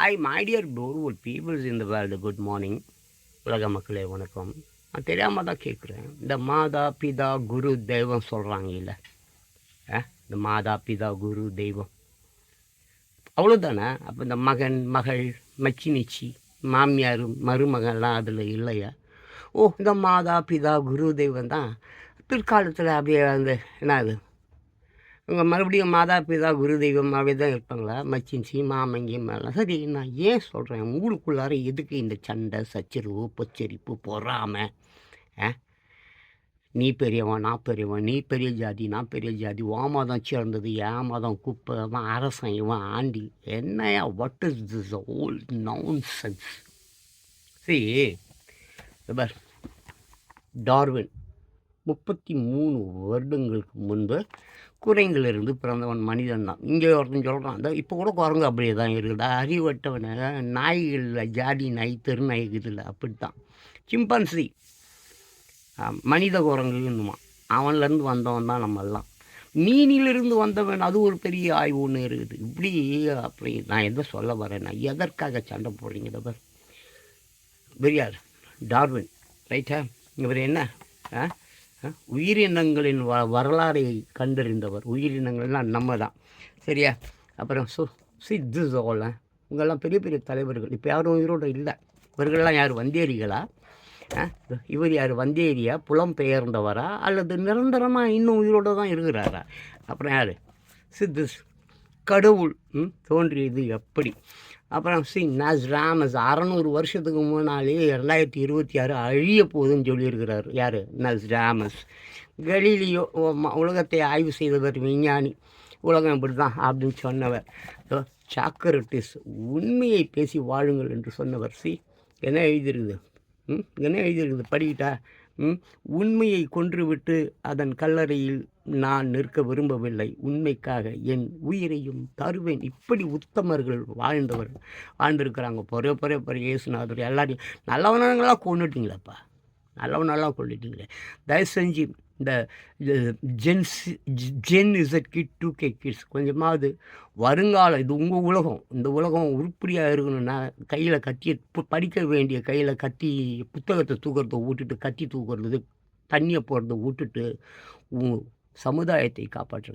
Hi my dear beautiful peoples இந்த world good morning உலக மக்களே வணக்கம். நான் தெரியாமல் தான் கேட்குறேன் இந்த மாதா பிதா குரு தெய்வம் சொல்கிறாங்க இல்லை இந்த மாதா பிதா குரு தெய்வம். அவ்வளோதானே அப்போ இந்த மகன் மகள் மச்சி நிச்சி மாமியார் மருமகன்லாம் அதில் இல்லையா? ஓ இந்த மாதா பிதா குரு தெய்வம் தான் பிற்காலத்தில் அப்படியே அந்த என்ன அது இவங்க மறுபடியும் மாதா பிதா குரு தெய்வமாகவே தான் இருப்பாங்களா? மச்சின்சி மாமங்கி மேலாம் சரி நான் ஏன் சொல்கிறேன் ஊருக்குள்ளார எதுக்கு இந்த சண்டை சச்சரிவு பொச்சரிப்பு பொறாமை? ஆ? நீ பெரியவன் நான் பெரியவன். நீ பெரிய ஜாதி நான் பெரிய ஜாதி. ஓ மதம் சேர்ந்தது ஏன் மதம் குப்பை அவன் அரசன் இவன் ஆண்டி. என்னையா what is this whole nonsense சரி பார். டார்வின் முப்பத்தி மூணு வருடங்களுக்கு முன்பு குரங்கிலிருந்து பிறந்தவன் மனிதன் தான். இங்கே ஒருத்தன் சொல்கிறான் அந்த இப்போ கூட குரங்கு அப்படியே தான் இருக்குடா அறிவட்டவனை நாய்களில் ஜாதி நாய் தெரு நாய் இருக்குதுல்ல அப்படித்தான். சிம்பன்சி மனித குரங்குன்னுமா அவன்லேருந்து வந்தவன் தான் நம்ம எல்லாம் மீனிலிருந்து வந்தவன் அது ஒரு பெரிய ஆய்வு ஒன்று இருக்குது. இப்படி அப்படி நான் எதை சொல்ல வரேன்னா எதற்காக சண்டை போடுறீங்க பெரியார் டார்வின் ரைட்டா? இவர் என்ன ஆ? உயிரினங்களின் வ வரலாறை கண்டறிந்தவர். உயிரினங்கள்லாம் நம்ம தான் சரியா? அப்புறம் சு சித்து சோழன் இவங்கெல்லாம் பெரிய பெரிய தலைவர்கள். இப்போ யாரும் உயிரோடு இல்லை. இவர்கள்லாம் யார்? வந்தேரிகளா? இவர் யார்? வந்தேரியா? புலம் பெயர்ந்தவரா? அல்லது நிரந்தரமாக இன்னும் உயிரோடு தான் இருக்கிறாரா? அப்புறம் யார்? சித்து கடவுள் தோன்றியது எப்படி? அப்புறம் சி நஸ் ராமஸ் அறநூறு வருஷத்துக்கு முன்னாலே ரெண்டாயிரத்தி இருபத்தி ஆறு அழிய போகுதுன்னு சொல்லியிருக்கிறார். யார்? நஸ் ராமஸ். கலீலியோ உலகத்தை ஆய்வு செய்தவர் விஞ்ஞானி. உலகம் இப்படி தான் அப்படின்னு சொன்னவர். சாக்கரட்டிஸ் உண்மையை பேசி வாழுங்கள் என்று சொன்னவர். சி என்ன எழுதியிருக்குது? ம் என்ன எழுதியிருக்குது? படிக்கிட்டா? உண்மையை கொன்றுவிட்டு அதன் கல்லறையில் நான் நிற்க விரும்பவில்லை. உண்மைக்காக என் உயிரையும் தருவேன். இப்படி உத்தமர்கள் வாழ்ந்தவர்கள் வாழ்ந்திருக்கிறாங்க. பொறைய பொறைய பொறைய இயேசுநாதர். எல்லாரையும் நல்லவனங்களாம் கொண்டுட்டிங்களேப்பா நல்லவனெல்லாம் கொண்டுட்டிங்களே தயவு செஞ்சு இந்த gents gen Z kid two K kids கொஞ்சமாவது வருங்காலம் இது உங்கள் உலகம் இந்த உலகம் உருப்படியாக இருக்கணும்னா கையில் கத்தி படிக்க வேண்டிய கையில் கத்தி புத்தகத்தை தூக்கிறத விட்டுட்டு கத்தி தூக்குறது தண்ணியை போடுறத விட்டுட்டு சமுதாயத்தை காப்பாற்ற